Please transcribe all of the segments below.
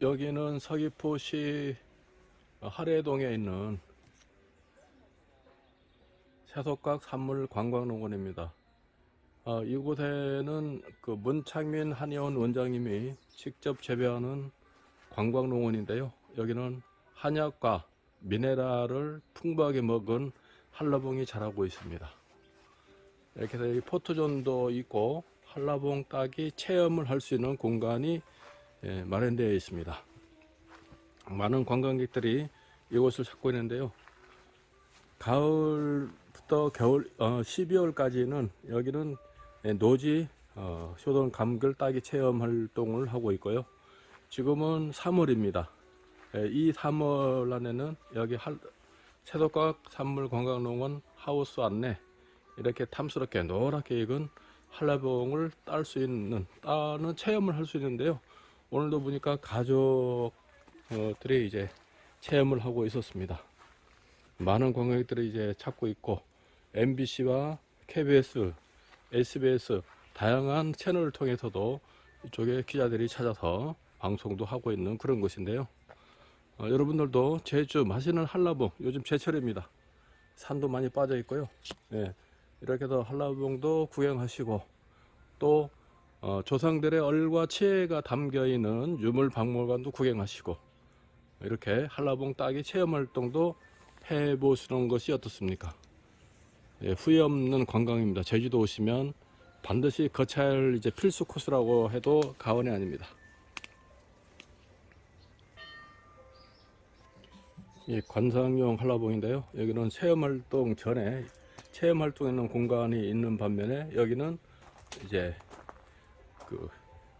여기는 서귀포시 하래동에 있는 세속각 산물 관광농원입니다. 아, 이곳에는 그 문창민 한의원 원장님이 직접 재배하는 관광농원인데요. 여기는 한약과 미네랄을 풍부하게 먹은 한라봉이 자라고 있습니다. 이렇게 해서 포토존도 있고 한라봉 따기 체험을 할 수 있는 공간이 예, 마련되어 있습니다. 많은 관광객들이 이곳을 찾고 있는데요. 가을부터 겨울, 어, 12월까지는 여기는 예, 노지 어, 효동 감귤 따기 체험 활동을 하고 있고요. 지금은 3월입니다. 이 3월 안에는 여기 할, 세독각 산물관광농원 하우스 안내 이렇게 탐스럽게 노랗게 익은 한라봉을 딸 수 있는 따는 체험을 할 수 있는데요. 오늘도 보니까 가족들이 이제 체험을 하고 있었습니다. 많은 관광객들이 이제 찾고 있고 MBC와 KBS, SBS 다양한 채널을 통해서도 이쪽에 기자들이 찾아서 방송도 하고 있는 그런 곳인데요. 어, 여러분들도 제주 맛있는 한라봉 요즘 제철입니다. 산도 많이 빠져 있고요. 예, 이렇게 해서 한라봉도 구경하시고 또 어, 조상들의 얼과 치애가 담겨 있는 유물 박물관도 구경하시고 이렇게 한라봉 따기 체험 활동도 해보시는 것이 어떻습니까? 예, 후회 없는 관광입니다. 제주도 오시면 반드시 거쳐야 할 이제 필수 코스라고 해도 과언이 아닙니다. 이 관상용 한라봉인데요. 여기는 체험 활동 전에 체험 활동하는 공간이 있는 반면에 여기는 이제 그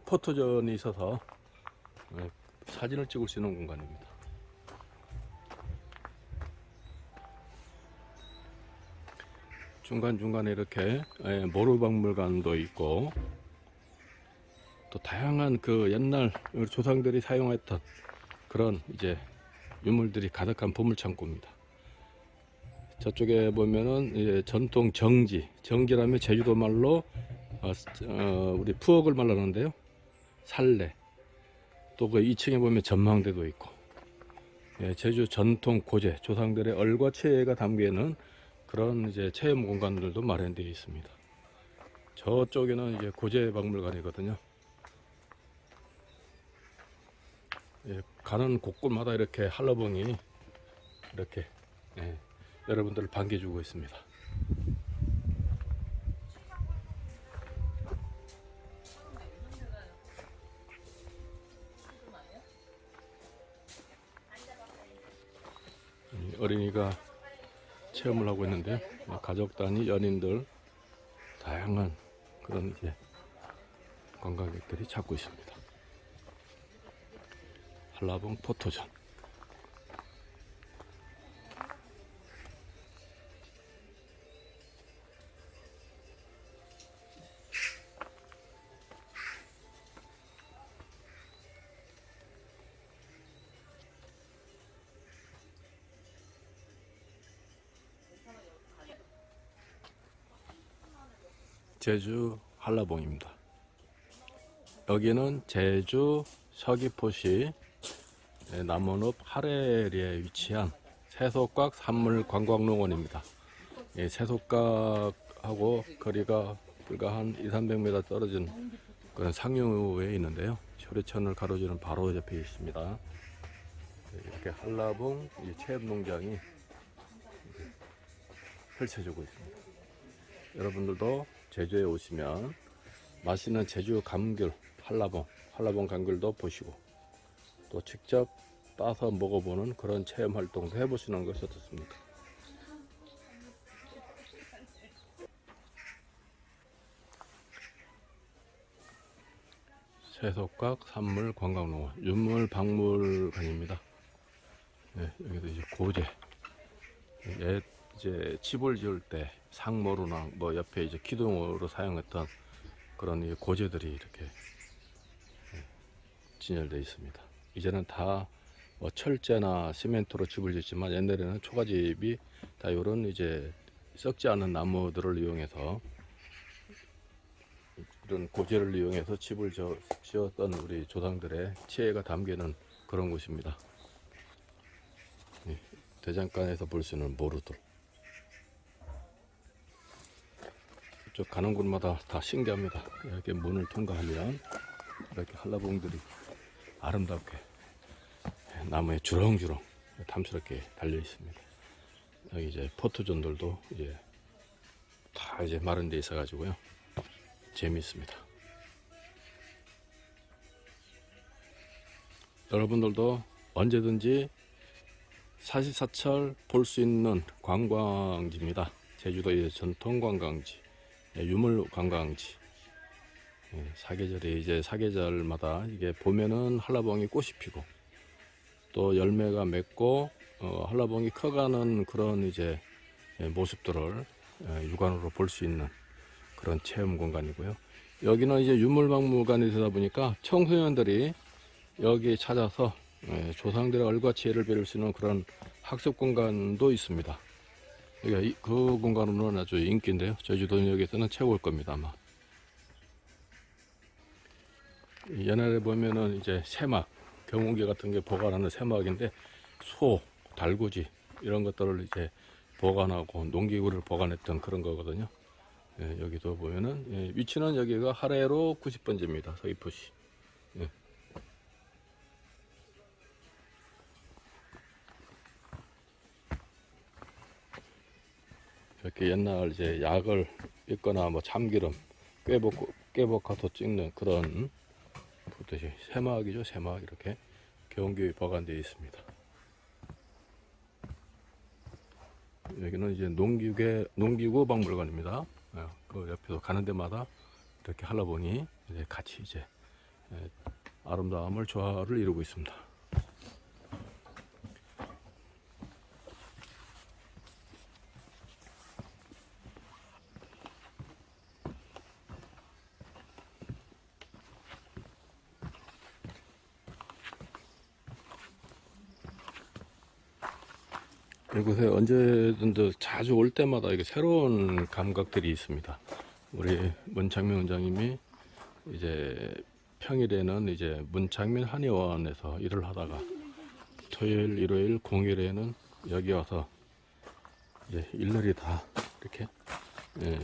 포토존이 있어서 예, 사진을 찍을 수 있는 공간입니다. 중간중간에 이렇게 예, 모루박물관도 있고 또 다양한 그 옛날 조상들이 사용했던 그런 이제 유물들이 가득한 보물창고입니다. 저쪽에 보면은 전통 정지, 정지라면 제주도 말로 어, 어, 우리 푸억을 말하는데요. 살레. 또 그 2층에 보면 전망대도 있고. 예, 제주 전통 고제, 조상들의 얼과 체가 담겨 있는 그런 이제 체험 공간들도 마련되어 있습니다. 저쪽에는 이제 고제 박물관이거든요. 예, 가는 곳곳마다 이렇게 한라봉이 이렇게 예, 여러분들을 반겨주고 있습니다. 어린이가 체험을 하고 있는데요. 가족 단위 연인들 다양한 그런 이제 관광객들이 찾고 있습니다. 한라봉 포토존. 제주 한라봉입니다. 여기는 제주 서귀포시 남원읍 하래리에 위치한 세속각 산물 관광농원입니다. 예, 세속각하고 거리가 불과 한 2, 300m 떨어진 그런 상류에 있는데요. 효리천을 가로지는 바로 옆에 있습니다. 예, 이렇게 한라봉 이 체험농장이 펼쳐지고 있습니다. 여러분들도 제주에 오시면 맛있는 제주 감귤 한라봉, 한라봉 감귤도 보시고 또 직접 따서 먹어보는 그런 체험 활동도 해보시는 것이 어떻습니까? 세속각 산물 관광농원 유물 박물관입니다. 네, 여기도 이제 고제 옛 이제 집을 지을 때 상모루나 뭐 옆에 이제 기둥으로 사용했던 그런 이 고제들이 이렇게 예, 진열되어 있습니다. 이제는 다 뭐 철제나 시멘트로 집을 짓지만 옛날에는 초가집이 다 이런 이제 썩지 않은 나무들을 이용해서 이런 고제를 이용해서 집을 저- 지었던 우리 조상들의 치애가 담기는 그런 곳입니다. 예, 대장간에서 볼 수 있는 모루들. 이쪽 가는 곳마다 다 신기합니다. 이렇게 문을 통과하면 이렇게 한라봉들이 아름답게 나무에 주렁주렁 탐스럽게 달려 있습니다. 여기 이제 포토존들도 이제 다 이제 마른 데 있어 가지고요. 재미있습니다. 여러분들도 언제든지 사시사철 볼 수 있는 관광지입니다. 제주도의 전통 관광지, 예, 유물 관광지. 예, 사계절이 이제 사계절마다 이게 봄에는 한라봉이 꽃이 피고 또 열매가 맺고 어, 한라봉이 커가는 그런 이제 예, 모습들을 예, 육안으로 볼 수 있는 그런 체험 공간이고요. 여기는 이제 유물박물관이 되다 보니까 청소년들이 여기 찾아서 예, 조상들의 얼과 지혜를 배울 수 있는 그런 학습 공간도 있습니다. 그러니까 이- 그 공간으로는 아주 인기인데요. 제주도역에서는 최고일 겁니다, 아마. 옛날에 보면은 이제 새막, 경운기 같은 게 보관하는 새막인데 소, 달구지 이런 것들을 이제 보관하고 농기구를 보관했던 그런 거거든요. 예, 여기도 보면은 예, 위치는 여기가 하래로 90번지입니다. 서귀포시. 이렇게 옛날 이제 약을 있거나 뭐 참기름 꿰복 꿰복하도 찍는 그런 그것이 새막이죠 새막 이렇게 경기에 보관되어 있습니다. 여기는 이제 농기계 농기구 박물관입니다. 예, 그 옆에서 가는 데마다 이렇게 한라봉이 이제 같이 이제 예, 아름다움을 조화를 이루고 있습니다. 이곳에 언제든지 자주 올 때마다 이게 새로운 감각들이 있습니다. 우리 문창민 원장님이 이제 평일에는 이제 문창민 한의원에서 일을 하다가 토요일, 일요일, 공휴일에는 여기 와서 이제 일일이 다 이렇게 예,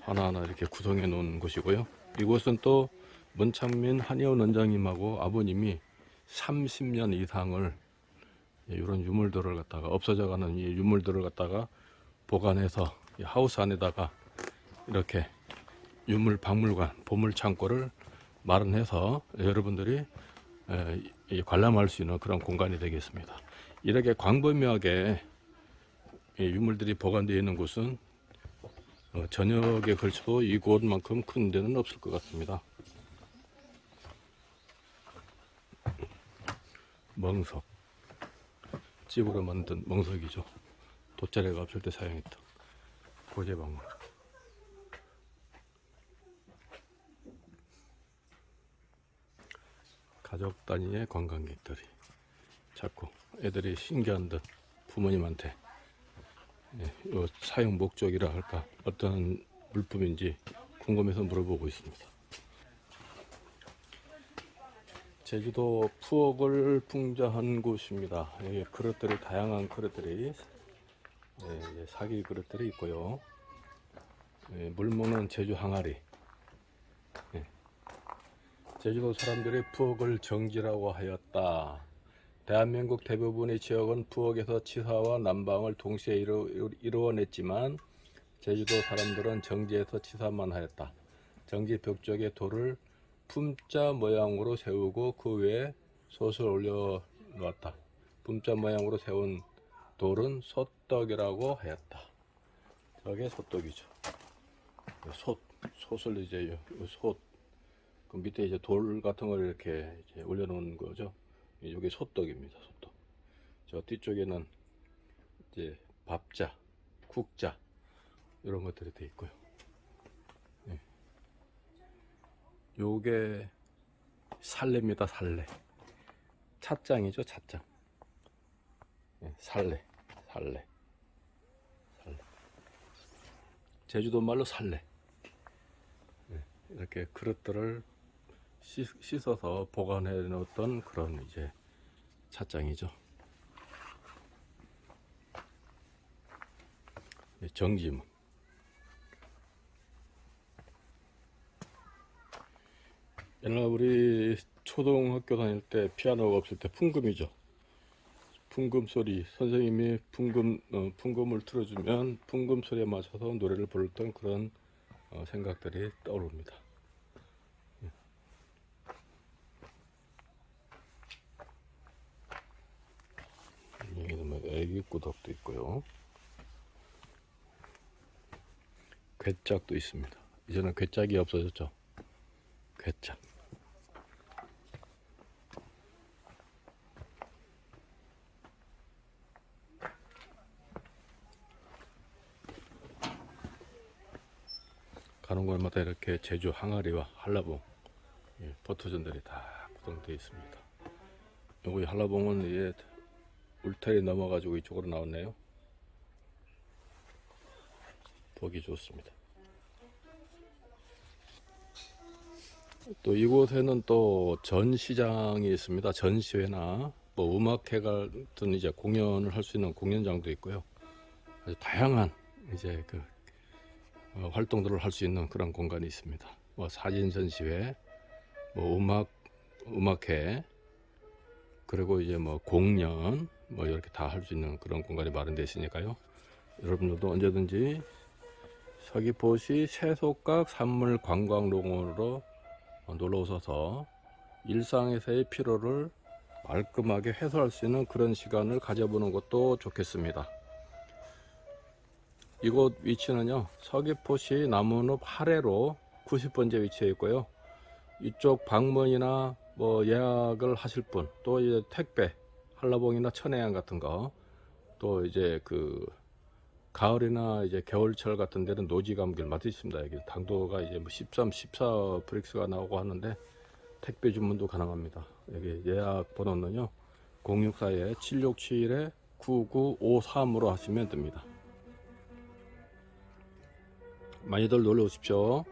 하나하나 이렇게 구성해 놓은 곳이고요. 이곳은 또 문창민 한의원 원장님하고 아버님이 30년 이상을 이런 유물들을 갖다가 없어져가는 이 유물들을 갖다가 보관해서 이 하우스 안에다가 이렇게 유물 박물관 보물 창고를 마련해서 여러분들이 관람할 수 있는 그런 공간이 되겠습니다. 이렇게 광범위하게 이 유물들이 보관되어 있는 곳은 어, 전역에 걸쳐도 이곳만큼 큰 데는 없을 것 같습니다. 멍석. 찝으로 만든 멍석이죠. 돗자리가 없을 때 사용했던 고제방울. 가족 단위의 관광객들이 자꾸 애들이 신기한 듯 부모님한테 예, 요 사용 목적이라 할까 어떤 물품인지 궁금해서 물어보고 있습니다. 제주도 푸옥을 풍자한 곳입니다. 여기 그릇들이 다양한 그릇들이 예, 이제 사기 그릇들이 있고요. 예, 물무는 제주 항아리. 예. 제주도 사람들이 푸옥을 정지라고 하였다. 대한민국 대부분의 지역은 푸옥에서 치사와 난방을 동시에 이루, 이루 어냈지만 제주도 사람들은 정지에서 치사만 하였다. 정지 벽 쪽에 돌을 품자 모양으로 세우고 그 위에 솥을 올려 놓았다. 품자 모양으로 세운 돌은 솥떡이라고 하였다. 저게 솥떡이죠. 솥, 솥을 이제 솥, 그 밑에 이제 돌 같은 걸 이렇게 이제 올려 놓은 거죠. 이게 솥떡입니다. 솥떡. 저 뒤쪽에는 이제 밥자, 국자 이런 것들이 돼 있고요. 요게 살레입니다, 살레. 찻장이죠, 찻장. 예, 살레, 살레, 살레. 제주도 말로 살레. 예, 이렇게 그릇들을 씻, 씻어서 보관해 놓았던 그런 이제 찻장이죠. 예, 정지문. 옛날 우리 초등학교 다닐 때 피아노가 없을 때 풍금이죠. 풍금 소리 선생님이 풍금 어, 풍금을 틀어주면 풍금 소리에 맞춰서 노래를 불렀던 그런 어, 생각들이 떠오릅니다. 여기는 뭐 애기 구덕도 있고요. 괴짝도 있습니다. 이제는 괴짝이 없어졌죠. 괴짝. 가는 곳마다 이렇게 제주 항아리와 한라봉 예, 버터전들이 다 구성되어 있습니다. 여기 한라봉은 이게 울타리 넘어가지고 이쪽으로 나왔네요. 보기 좋습니다. 또 이곳에는 또 전시장이 있습니다. 전시회나 뭐 음악회 같은 이제 공연을 할 수 있는 공연장도 있고요. 다양한 이제 그 어, 활동들을 할 수 있는 그런 공간이 있습니다. 뭐 사진 전시회, 뭐 음악 음악회, 그리고 이제 뭐 공연, 뭐 이렇게 다 할 수 있는 그런 공간이 마련되어 있으니까요. 여러분들도 언제든지 서귀포시 세속각 산물 관광농원으로 놀러 오셔서 일상에서의 피로를 말끔하게 해소할 수 있는 그런 시간을 가져보는 것도 좋겠습니다. 이곳 위치는요 서귀포시 남원읍 하래로 90번째 위치해 있고요. 이쪽 방문이나 뭐 예약을 하실 분 또 이제 택배 한라봉이나 천혜향 같은 거 또 이제 그 가을이나 이제 겨울철 같은 데는 노지 맡을 수 있습니다. 여기 당도가 이제 뭐 13, 14 브릭스가 나오고 하는데 택배 주문도 가능합니다. 여기 예약 번호는요 064에 767에 9953으로 하시면 됩니다 많이들 놀러 오십시오.